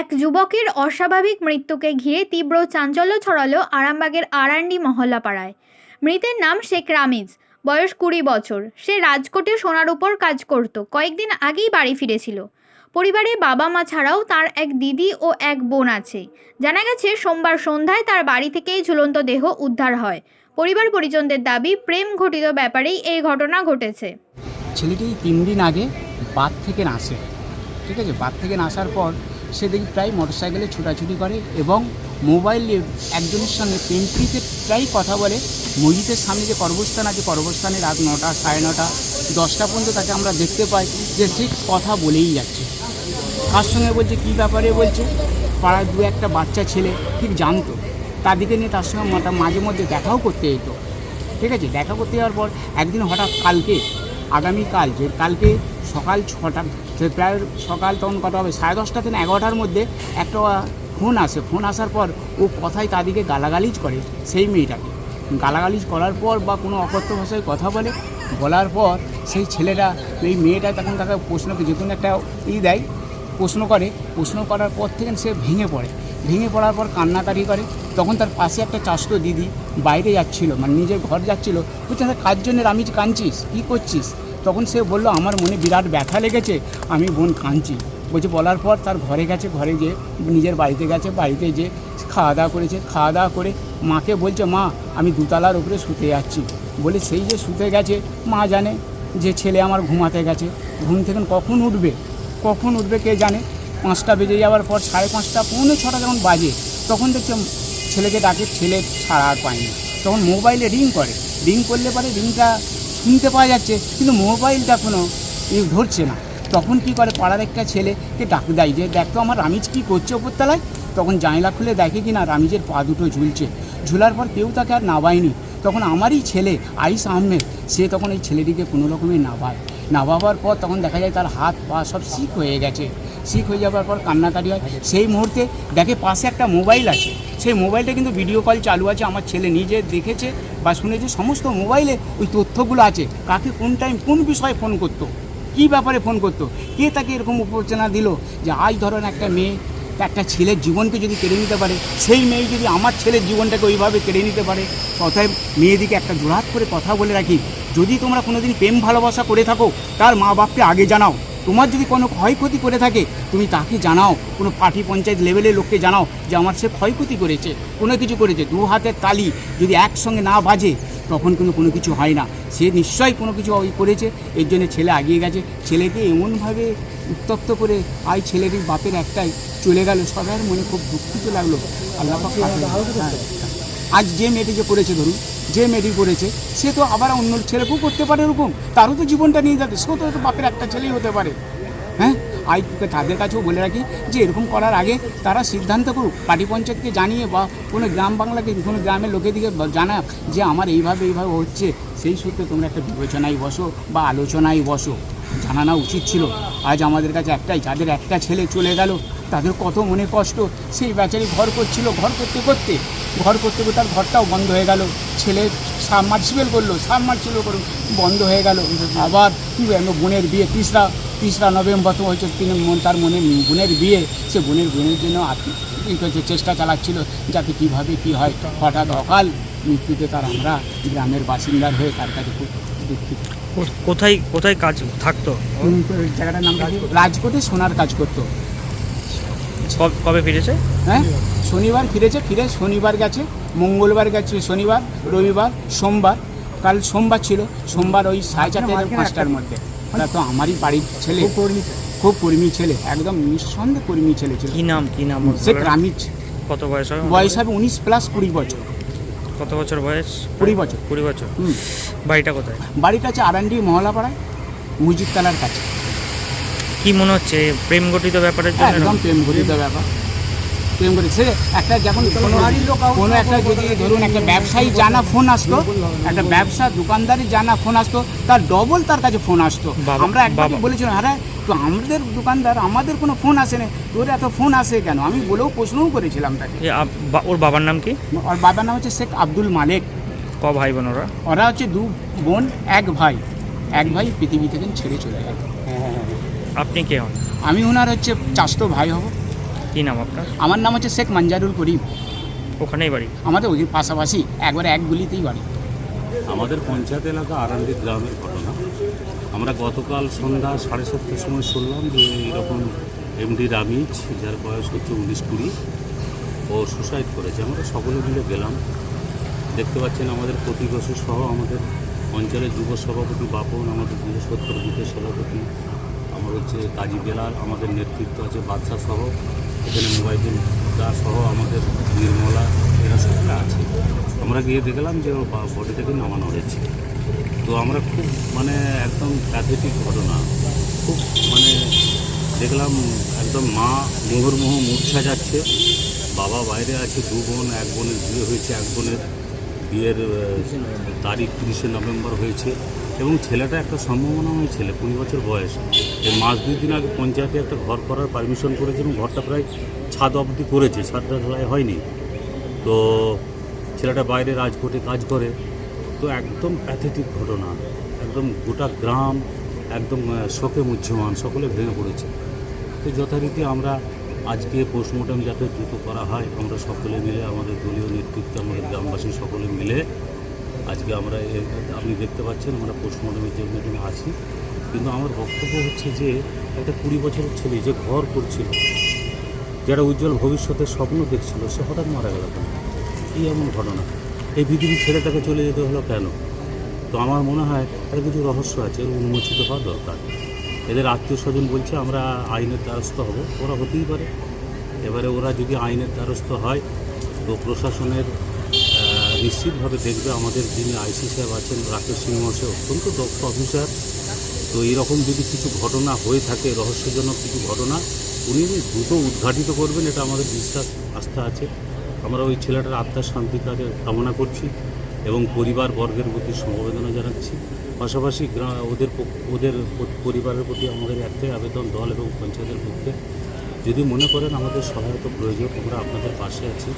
এক যুবকের অস্বাভাবিক মৃত্যুকে ঘিরে তীব্র চাঞ্চল্য ছড়ালো আরামবাগের আরান্ডি মহল্লা পাড়ায় মৃতের নাম শেখ রামিজ, বয়স কুড়ি বছর। সে রাজকোটে সোনার উপর কাজ করত, কয়েকদিন আগেই বাড়ি ফিরেছিল। পরিবারে বাবা মা ছাড়াও তার এক দিদি ও এক বোন আছে। জানা গেছে, সোমবার সন্ধ্যায় তার বাড়ি থেকেই ঝুলন্ত দেহ উদ্ধার হয়। পরিবার পরিজনদের দাবি, প্রেম ঘটিত ব্যাপারেই এই ঘটনা ঘটেছে। ছেলেটি তিন দিন আগে বাদ থেকে আসে। ঠিক আছে, বাদ থেকে আসার পর সে দেখি প্রায় মোটরসাইকেলে ছুটাছুটি করে এবং মোবাইলে একজনের সঙ্গে পেন্ট্রিতে প্রায় কথা বলে। মসজিদের সামনে যে কর্মস্থান আছে কর্মস্থানে রাত নটা, সাড়ে নটা, দশটা পর্যন্ত তাকে আমরা দেখতে পাই যে ঠিক কথা বলেই যাচ্ছে। কার সঙ্গে বলছে, কী ব্যাপারে বলছে? পাড়ায় দু একটা বাচ্চা ছেলে, ঠিক জানতো। তাদেরকে নিয়ে তার সঙ্গে মাঝে মধ্যে দেখাও করতে যেত। ঠিক আছে? দেখা করতে যাওয়ার পর একদিন হঠাৎ কালকে, আগামীকাল, যে কালকে সকাল ছটা সে প্রায় সকাল তখন কটা হবে? সাড়ে দশটা থেকে এগারোটার মধ্যে একটা ফোন আসে। ফোন আসার পর ও কথায় তাদেরকে গালাগালিজ করে সেই মেয়েটাকে। গালাগালিজ করার পর বা কোনো অকথ্য ভাষায় কথা বলে, বলার পর সেই ছেলেটা, এই মেয়েটা তখন তাকে প্রশ্ন যে কোনো একটা ই দেয়, প্রশ্ন করে। প্রশ্ন করার পর থেকে সে ভেঙে পড়ে। ভেঙে পড়ার পর কান্নাকাটি করে। তখন তার পাশে একটা চাষতো দিদি বাইরে যাচ্ছিল মানে নিজের ঘর যাচ্ছিল। "আরে কার জন্য আমি কাঁদছিস? কী করছিস? তখন সে বলল, আমার মনে বিরাট ব্যথা লেগেছে, আমি বোন কাঁদছি। বলছে, বলার পর তার ঘরে গেছে, ঘরে গিয়ে নিজের বাড়িতে গেছে, বাড়িতে যে খাওয়া দাওয়া করেছে। খাওয়া দাওয়া করে মাকে বলছে, মা, আমি দুতলার উপরে শুতে যাচ্ছি। বলে, সেই যে শুতে গেছে, মা জানে যে ছেলে আমার ঘুমাতে গেছে। ঘুম থেকে কখন উঠবে? কখন উঠবে কে জানে? পাঁচটা বেজে যাওয়ার পর সাড়ে পাঁচটা, পৌনে ছটা যখন বাজে, তখন দেখছে ছেলেকে ডাকে, ছেলে ছাড়া আর পায়নি। তখন মোবাইলে রিং করে। রিং করলে পরে রিংটা শুনতে পাওয়া যাচ্ছে, কিন্তু মোবাইলটা কোনো ধরছে না। তখন কি করে পাড়ার একটা ছেলেকে ডাক দেয় যে, দেখ তো আমার রামিজ কী করছে ওপরতলায় তখন জানলা খুলে দেখে কি না রামিজের পা দুটো ঝুলছে। ঝুলার পর কেউ তাকে আর নাবায়নি। তখন আমারই ছেলে, আইস আহমেদ, সে তখন এই ছেলেটিকে কোনো রকমে নাবায়। নাবাবার পর তখন দেখা যায় তার হাত পা সব শিক হয়ে গেছে। শিক হয়ে যাওয়ার পর কান্নাকাটি হয়। সেই মুহূর্তে দেখে পাশে একটা মোবাইল আছে। সেই মোবাইলটা কিন্তু ভিডিও কল চালু আছে, আমার ছেলে নিজে দেখেছে বা শুনেছে, সমস্ত মোবাইলে ওই তথ্যগুলো আছে। কাকে কোন টাইম কোন বিষয়ে ফোন করতো, কী ব্যাপারে ফোন করতো, কে তাকে এরকম উপচনা দিল যে আজ ধরেন একটা মেয়ে, একটা ছেলের জীবনকে যদি কেড়ে নিতে পারে, সেই মেয়ে যদি আমার ছেলের জীবনটাকে ওইভাবে কেড়ে নিতে পারে, অতএব মেয়েদিকে একটা জোড়াত করে কথা বলে রাখি। যদি তোমরা কোনোদিন প্রেম ভালোবাসা করে থাকো, তার মা বাপকে আগে জানাও। তোমার যদি কোনো ক্ষয়ক্ষতি করে থাকে, তুমি তাকে জানাও। কোনো পার্টি পঞ্চায়েত লেভেলের লোককে জানাও যে আমার সে ক্ষয়ক্ষতি করেছে, কোনো কিছু করেছে, দু হাতের তালি যদি একসঙ্গে না বাজে, তখন কিন্তু কোনো কিছু হয় না। সে নিশ্চয়ই কোনো কিছু করেছে, এর জন্য ছেলে আগিয়ে গেছে। ছেলেকে এমনভাবে উত্তপ্ত করে আই ছেলেটির বাপের একটাই চলে গেল। সবার মনে খুব দুঃখিত লাগল। আল্লাহ তাকে- হ্যাঁ। আজ যে মেয়েটি যে করেছে, ধরুন যে মেয়েটি করেছে, সে তো আবার অন্য ছেলেকেও করতে পারে এরকম। তারও তো জীবনটা নিয়ে যাবে সেও তো বাপের একটা ছেলেই হতে পারে। হ্যাঁ? আই তাদের কাছেও বলে রাখি যে এরকম করার আগে তারা সিদ্ধান্ত করুক, পার্টি পঞ্চায়েতকে জানিয়ে বা কোনো গ্রাম বাংলাকে কোনো গ্রামের লোকেদিকে জানা যে আমার এইভাবে এইভাবে হচ্ছে। সেই সূত্রে তোমরা একটা বিবেচনায় বসো বা আলোচনায় বসো। জানানো উচিত ছিল। আজ আমাদের কাছে একটাই, যাদের একটা ছেলে চলে গেল, তাদের কত মনে কষ্ট। সেই বেচারি ঘর করছিল, ঘর করতে করতে ঘর করতে করতে তার ঘরটাও বন্ধ হয়ে গেল। ছেলে সাবমার্সিবেল করল সাবমার্সিবেল করল বন্ধ হয়ে গেল। আবার বোনের বিয়ে তিসরা তিসরা নভেম্বর তো হচ্ছে তিনি মন- তার মনে বোনের বিয়ে সে বোনের বোনের জন্য চেষ্টা চালাচ্ছিল যাতে কীভাবে কী হয়। হঠাৎ অকাল মৃত্যুতে তার আমরা গ্রামের বাসিন্দার হয়ে তার কাছে খুব দুঃখিত। কোথায় কোথায় কাজ থাকতো? জায়গাটার নাম? রাজকোটে সোনার কাজ করতো। কবে ফিরেছে? হ্যাঁ? শনিবার ফিরেছে ফিরে শনিবার গেছে মঙ্গলবার গেছে শনিবার রবিবার সোমবার কাল সোমবার ছিল সোমবার ওই সাড়ে চারটে থেকে পাঁচটার মধ্যে। ওরা তো আমারই বাড়ির ছেলে খুব কর্মী ছেলে। একদম নিঃসন্দেহ কর্মী ছেলে ছিল। কি নাম কি নাম? ওর শেখ রামিজ কত বয়স হবে? বয়স হবে উনিশ প্লাস কুড়ি বছর। কত বছর বয়স? কুড়ি বছর। কুড়ি বছর। হুম। বাড়িটা কোথায়? বাড়িটা আছে আরান্ডি মহলাপাড়ায় মসজিদতলার কাছে। কি মনে হচ্ছে? প্রেম গঠিত ব্যাপারের জন্য একদম প্রেম গঠিত ব্যাপার। প্রেম ঘটিত সে একটা যেমন কোনো কোনো একটা যদি ধরুন একটা ব্যবসায়ী জানা ফোন আসতো একটা ব্যবসা দোকানদারি জানা ফোন আসতো তার ডবল তার কাছে ফোন আসতো। আমরা একবার বলেছিলাম হ্যাঁ তো আমাদের দোকানদার আমাদের কোনো ফোন আসে না। তোর এত ফোন আসে কেন? আমি বলেও প্রশ্নও করেছিলাম তাকে। ওর বাবার নাম কি? ওর বাবার নাম হচ্ছে শেখ আব্দুল মালেক। ক ভাই বোন ওরা? ওরা হচ্ছে দু বোন এক ভাই। এক ভাই পৃথিবী থেকে ছেড়ে চলে গেল। আপনি কে হন? আমি ওনার হচ্ছে চাস্তো ভাই হব। কি নাম আপনার? আমার নাম হচ্ছে শেখ মানজারুল করিম। ওখানেই বাড়ি? আমাদের ওই পাশাপাশি একবারে এক গুলিতেই বাড়ি। আমাদের পঞ্চায়েত এলাকা আরান্দি গ্রামের ঘটনা। আমরা গতকাল সন্ধ্যা সাড়ে সাতটার সময় শুনলাম যে এরকম এমডি রামিজ যার বয়স হচ্ছে উনিশ কুড়ি ও সুসাইড করেছে। আমরা সকলে মিলে গেলাম। দেখতে পাচ্ছেন আমাদের প্রতিবশী সহ আমাদের অঞ্চলের যুব সভাপতি বাপন আমাদের বৃহস্পতির বুথের সভাপতি আমার হচ্ছে কাজী বেলাল আমাদের নেতৃত্ব আছে বাদশাহ সহ। এখানে মোবাইল দা সহ আমাদের নির্মলা, এরা সকলে আছে। আমরা গিয়ে দেখলাম যে বডি থেকে নামানো হয়েছে। তো আমরা খুব মানে একদম প্যাথেটিক ঘটনা। খুব মানে দেখলাম একদম মা মুহুর্মুহ মূর্ছা যাচ্ছে। বাবা বাইরে আছে, দু বোন, এক বোনের বিয়ে হয়েছে, এক বোনের বিয়ের তারিখ তিরিশে নভেম্বর হয়েছে এবং ছেলেটা একটা সম্ভাবনাময় ছেলে, কুড়ি বছর বয়স। এই মাস দুই দিন আগে পঞ্চায়েতে একটা ঘর করার পারমিশন করেছে এবং ঘরটা প্রায় ছাদ অবধি করেছে, ছাদটা ঢালাই হয়নি। তো ছেলেটা বাইরে রাজকোটে কাজ করে। তো একদম প্যাথেটিক ঘটনা, একদম গোটা গ্রাম একদম শোকে মুহ্যমান, সকলে ভেঙে পড়েছে। তো যথারীতি আমরা আজকে পোস্টমর্টম যাতে দ্রুত করা হয়, আমরা সকলে মিলে, আমাদের দলীয় নেতৃত্ব, আমাদের গ্রামবাসী সকলে মিলে আজকে আমরা আপনি দেখতে পাচ্ছেন আমরা পোস্টমর্টমের জন্য আছি। কিন্তু আমার বক্তব্য হচ্ছে যে, একটা কুড়ি বছরের ছেলে যে ঘর করছিল, যারা উজ্জ্বল ভবিষ্যতের স্বপ্ন দেখছিল, সে হঠাৎ মারা গেল কেন? এই এমন ঘটনা। এই পৃথিবীর ছেলেটাকে চলে যেতে হলো কেন? তো আমার মনে হয় এর কিছু রহস্য আছে, এর উন্মোচিত হওয়া দরকার। এদের আত্মীয় স্বজন বলছে, আমরা আইনের দ্বারস্থ হব। ওরা হতেই পারে। এবারে ওরা যদি আইনের দ্বারস্থ হয়, তো প্রশাসনের নিশ্চিতভাবে দেখবে আমাদের যিনি আইসি সাহেব আছেন, রাকেশ সিং মহাশয় অত্যন্ত দক্ষ অফিসার। তো এরকম যদি কিছু ঘটনা হয়ে থাকে, রহস্যজনক কিছু ঘটনা, উনি দ্রুত উদ্ঘাটিত করবেন, এটা আমাদের বিশ্বাস আস্থা আছে। আমরা ওই ছেলেটার আত্মার শান্তি কাজে কামনা করছি। এবং পরিবার বর্গের প্রতি সমবেদনা জানাচ্ছি। পাশাপাশি ওদের ওদের পরিবারের প্রতি আমাদের একটাই আবেদন দল এবং পঞ্চায়েতের পক্ষে। যদি মনে করেন আমাদের সহায়তা প্রয়োজন, আমরা আপনাদের পাশে আছি।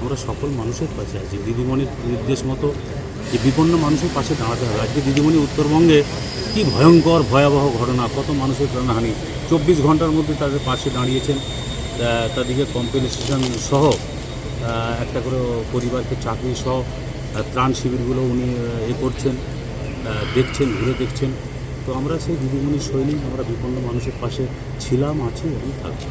আমরা সকল মানুষের পাশে আছি। দিদিমণির নির্দেশ মতো যে বিপন্ন মানুষের পাশে দাঁড়াতে হবে। আজকে দিদিমণি উত্তরবঙ্গে কি ভয়ঙ্কর, ভয়াবহ ঘটনা, কত মানুষের প্রাণহানি। চব্বিশ ঘণ্টার মধ্যে তাদের পাশে দাঁড়িয়েছেন। তাদেরকে কম্পেনসেশন সহ একটা করে পরিবারকে চাকরি সহ ত্রাণ শিবিরগুলো উনি এ করছেন দেখছেন, ঘুরে দেখছেন। তো আমরা সেই দিদিমণির সৈনিক, আমরা বিপন্ন মানুষের পাশে ছিলাম, আছি এবং থাকছি।